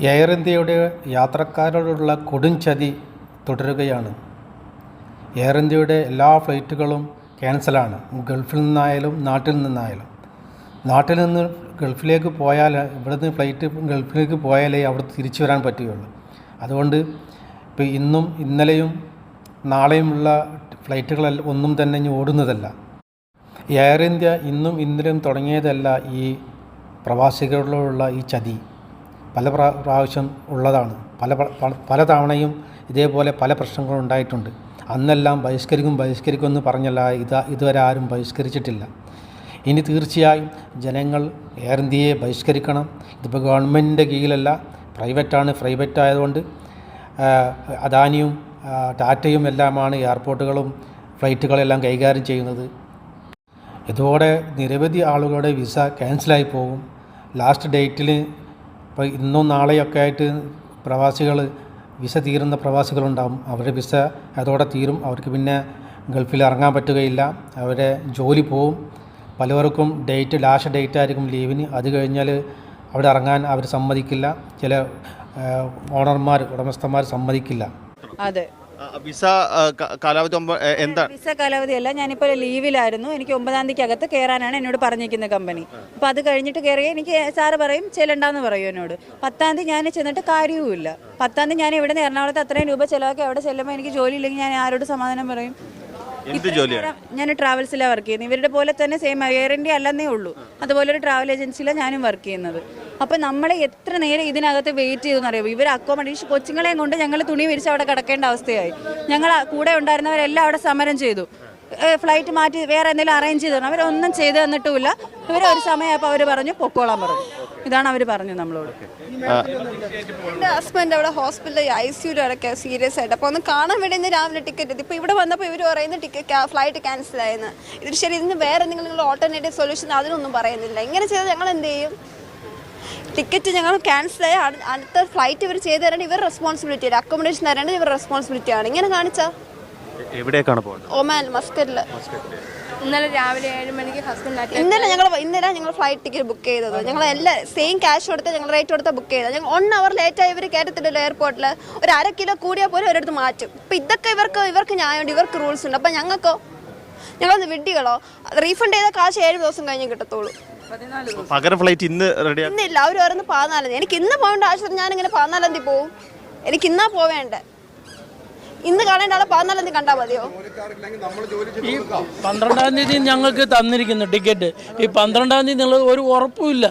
Air ഇന്ത്യയുടെ യാത്രക്കാരോടുള്ള കൊടുംചതി തുടരുകയാണ്. Air ഇന്ത്യയുടെ എല്ലാ ഫ്ലൈറ്റുകളും ക്യാൻസലാണ്. ഗൾഫിൽ നിന്നായാലും നാട്ടിൽ നിന്നായാലും. നാട്ടിൽ നിന്ന് ഗൾഫിലേക്ക് പോയാൽ ഇവിടുന്ന് ഫ്ലൈറ്റ് ഗൾഫിലേക്ക് പോയാലേ അവിടെ തിരിച്ചു വരാൻ പറ്റുകയുള്ളൂ. അതുകൊണ്ട് ഇപ്പോൾ ഇന്നും ഇന്നലെയും നാളെയുമുള്ള ഫ്ലൈറ്റുകളെല്ലാം ഒന്നും തന്നെ ഇനി ഓടുന്നതല്ല. എയർ ഇന്ത്യ ഇന്നും ഇന്നലെയും തുടങ്ങിയതല്ല ഈ പ്രവാസികളോടുള്ള ഈ ചതി. പല പ്രാ പ്രാവശ്യം ഉള്ളതാണ്. പല പല തവണയും ഇതേപോലെ പല പ്രശ്നങ്ങളും ഉണ്ടായിട്ടുണ്ട്. അന്നെല്ലാം ബഹിഷ്കരിക്കും ബഹിഷ്കരിക്കും എന്ന് പറഞ്ഞല്ല ഇത് ഇതുവരെ ആരും ബഹിഷ്കരിച്ചിട്ടില്ല. ഇനി തീർച്ചയായും ജനങ്ങൾ എയർ ഇന്ത്യയെ ബഹിഷ്കരിക്കണം. ഇതിപ്പോൾ ഗവൺമെന്റിന്റെ കീഴിലല്ല പ്രൈവറ്റാണ് പ്രൈവറ്റ് ആയതുകൊണ്ട് അദാനിയും ടാറ്റയും എല്ലാമാണ് എയർപോർട്ടുകളും ഫ്ലൈറ്റുകളെല്ലാം കൈകാര്യം ചെയ്യുന്നത്. ഇതോടെ നിരവധി ആളുകളുടെ വിസ ക്യാൻസലായി പോകും. ലാസ്റ്റ് ഡേറ്റിൽ ഇപ്പോൾ ഇന്നും നാളെയൊക്കെ ആയിട്ട് പ്രവാസികൾ വിസ തീരുന്ന പ്രവാസികളുണ്ടാവും. അവരുടെ വിസ അതോടെ തീരും. അവർക്ക് പിന്നെ ഗൾഫിൽ ഇറങ്ങാൻ പറ്റുകയില്ല. അവരെ ജോലി പോവും. പലവർക്കും ഡേറ്റ് ലാസ്റ്റ് ഡേറ്റ് ആയിരിക്കും ലീവിന്. അത് കഴിഞ്ഞാൽ അവിടെ ഇറങ്ങാൻ അവർ സമ്മതിക്കില്ല. ചില ഓണർമാർ ഉടമസ്ഥന്മാർ സമ്മതിക്കില്ല. അതെ. വിസ കാലാവധി എന്താ? വിസ കാലാവധിയല്ല ഞാനിപ്പോൾ ലീവിലായിരുന്നു. എനിക്ക് ഒമ്പതാം തീയതിക്ക് അകത്ത് കയറാനാണ് എന്നോട് പറഞ്ഞിരിക്കുന്ന കമ്പനി. അപ്പോൾ അത് കഴിഞ്ഞിട്ട് കയറി എനിക്ക് സാറ് പറയും ചെല്ലണ്ടെന്ന് പറയും എന്നോട്. പത്താം തീയതി ഞാൻ ചെന്നിട്ട് കാര്യവുമില്ല. പത്താം തീയതി ഞാൻ ഇവിടെ നിന്ന് എറണാകുളത്ത് അത്രയും രൂപ ചിലവാക്കി അവിടെ ചെല്ലുമ്പോൾ എനിക്ക് ജോലി ഇല്ലെങ്കിൽ ഞാൻ ആരോട് സമാധാനം പറയും. എന്ത് ജോലിയാണ്? ഞാൻ ട്രാവൽസിലാണ് വർക്ക് ചെയ്യുന്നത്. ഇവരുടെ പോലെ തന്നെ സെയിം എയർ ഇന്ത്യ അല്ലെന്നേ ഉള്ളൂ. അതുപോലെ ഒരു ട്രാവൽ ഏജൻസിയിലാണ് ഞാനും വർക്ക് ചെയ്യുന്നത്. അപ്പോൾ നമ്മൾ എത്ര നേരം ഇതിനകത്ത് വെയിറ്റ് ചെയ്തെന്ന് അറിയാം ഇവർ അക്കോമഡേഷൻ കൊച്ചുങ്ങളെയും കൊണ്ട് ഞങ്ങൾ തുണി വിരിച്ച് അവിടെ കിടക്കേണ്ട അവസ്ഥയായി. ഞങ്ങൾ കൂടെ ഉണ്ടായിരുന്നവരെല്ലാം അവിടെ സമരം ചെയ്തു. ഫ്ലൈറ്റ് മാറ്റി വേറെ എന്തെങ്കിലും അറേഞ്ച് ചെയ്തു അവരൊന്നും ചെയ്തു തന്നിട്ടുമില്ല. ഇവർ ഒരു സമയമായപ്പോൾ അവർ പറഞ്ഞു പൊക്കോളാൻ പറഞ്ഞു. ഇതാണ് അവർ പറഞ്ഞു നമ്മളോട്. എന്റെ ഹസ്ബൻഡ് അവിടെ ഹോസ്പിറ്റലിൽ ഐ കിടക്കുക സീരിയസ് ആയിട്ട്. അപ്പോൾ ഒന്ന് കാണാൻ വേണ്ടി ഇന്ന് രാവിലെ ടിക്കറ്റ് എത്തി ഇപ്പോൾ ഇവിടെ വന്നപ്പോൾ ഇവർ പറയുന്ന ടിക്കറ്റ് ഫ്ലൈറ്റ് ക്യാൻസൽ ആയെന്ന്. ഇത് ശരി ഇതിന് വേറെ എന്തെങ്കിലും ഓൾട്ടർനേറ്റീവ് സൊല്യൂഷൻ അതിനൊന്നും പറയുന്നില്ല. ഇങ്ങനെ ചെയ്താൽ ഞങ്ങൾ എന്ത് ചെയ്യും? ടിക്കറ്റ് ഞങ്ങൾ ക്യാൻസൽ ആയി. അടു- അടുത്ത ഫ്ലൈറ്റ് ഇവർ ചെയ്ത് തരേണ്ട ഇവർ റെസ്പോൺസിബിലിറ്റി ആണ്. അക്കോമഡേഷൻ തരേണ്ടത് ഇവർ റെസ്പോൺസിബിലിറ്റി ആണ്. ഇങ്ങനെ കാണിച്ചാ. എവിടേക്കാണ് പോകുന്നത് ഒമാൻ മസ്കറ്റിൽ ഇന്നലെ രാവിലെ ഏഴ് മണിക്ക് ഹസ്ബൻഡ് ഇന്നലെ ഞങ്ങൾ ഇന്നലെ ഞങ്ങൾ ഫ്ലൈറ്റ് ടിക്കറ്റ് ബുക്ക് ചെയ്തത്. ഞങ്ങൾ എല്ലാ സെയിം ക്യാഷ് കൊടുത്ത് ഞങ്ങൾ റേറ്റ് കൊടുത്ത് ബുക്ക് ചെയ്തത്. ഞങ്ങൾ വൺ അവർ ലേറ്റ് ആയി ഇവർ കയറ്റത്തില്ലല്ലോ എയർപോർട്ടിൽ ഒരു അര കിലോ കൂടിയാൽ പോലും അവരടുത്ത് മാറ്റും. ഇപ്പം ഇതൊക്കെ ഇവർക്ക് ഇവർക്ക് ന്യായമുണ്ട്. ഇവർക്ക് റൂൾസ് ഉണ്ട്. അപ്പം ഞങ്ങൾക്കോ? ഞങ്ങളൊന്ന് വിഡ്ഢികളോ? റീഫണ്ട് ചെയ്ത കാശ് ഏഴ് ദിവസം കഴിഞ്ഞ് കിട്ടത്തുള്ളൂ. പകരം ഫ്ലൈറ്റ് ഇന്ന് റെഡി ഇന്നില്ല അവർ പറയുന്നത് പതിനാലാം തീയതി. എനിക്ക് ഇന്ന് പോകേണ്ട ആവശ്യത്തിന് ഇങ്ങനെ പതിനാലാം തീയതി പോവും. എനിക്ക് ഇന്നാ പോവേണ്ടേ? ഇന്ന് കാണേണ്ട ആളെ പതിനാലാം തീയതി കണ്ടാൽ മതിയോ? ഈ പന്ത്രണ്ടാം തീയതി ഞങ്ങൾക്ക് തന്നിരിക്കുന്നു ടിക്കറ്റ്. ഈ പന്ത്രണ്ടാം തീയതി നിങ്ങൾ ഒരു ഉറപ്പുമില്ല.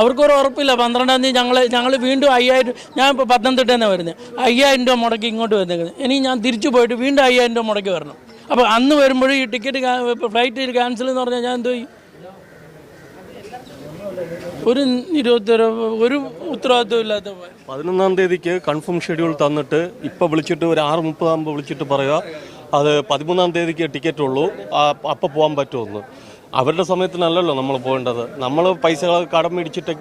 അവർക്കൊരു ഉറപ്പില്ല. പന്ത്രണ്ടാം തീയതി ഞങ്ങൾ ഞങ്ങൾ വീണ്ടും അയ്യായിരം ഞാൻ ഇപ്പോൾ പത്തനംതിട്ട തന്നെ വരുന്നത് അയ്യായിരം രൂപ മുടക്കി ഇങ്ങോട്ട് വരുന്നത് ഇനി ഞാൻ തിരിച്ചു പോയിട്ട് വീണ്ടും അയ്യായിരം രൂപ മുടക്കി വരണം. അപ്പോൾ അന്ന് വരുമ്പോഴും ഈ ടിക്കറ്റ് ഫ്ലൈറ്റ് ക്യാൻസൽ എന്ന് പറഞ്ഞാൽ ഞാൻ എന്തോ ചെയ്യും? ഒരു നിരോധന ഒരു ഉത്തരവാദിത്വം ഇല്ലാത്ത പതിനൊന്നാം തീയതിക്ക് കൺഫേം ഷെഡ്യൂൾ തന്നിട്ട് ഇപ്പോൾ വിളിച്ചിട്ട് ഒരു ആറ് മുപ്പതാകുമ്പോൾ വിളിച്ചിട്ട് പറയുക. അത് പതിമൂന്നാം തീയതിക്ക് ടിക്കറ്റ് ഉള്ളൂ. അപ്പോൾ പോകാൻ പറ്റുമെന്ന്. അവരുടെ സമയത്തിനല്ലല്ലോ നമ്മൾ പോകേണ്ടത്. നമ്മൾ പൈസ കടം മേടിച്ചിട്ട്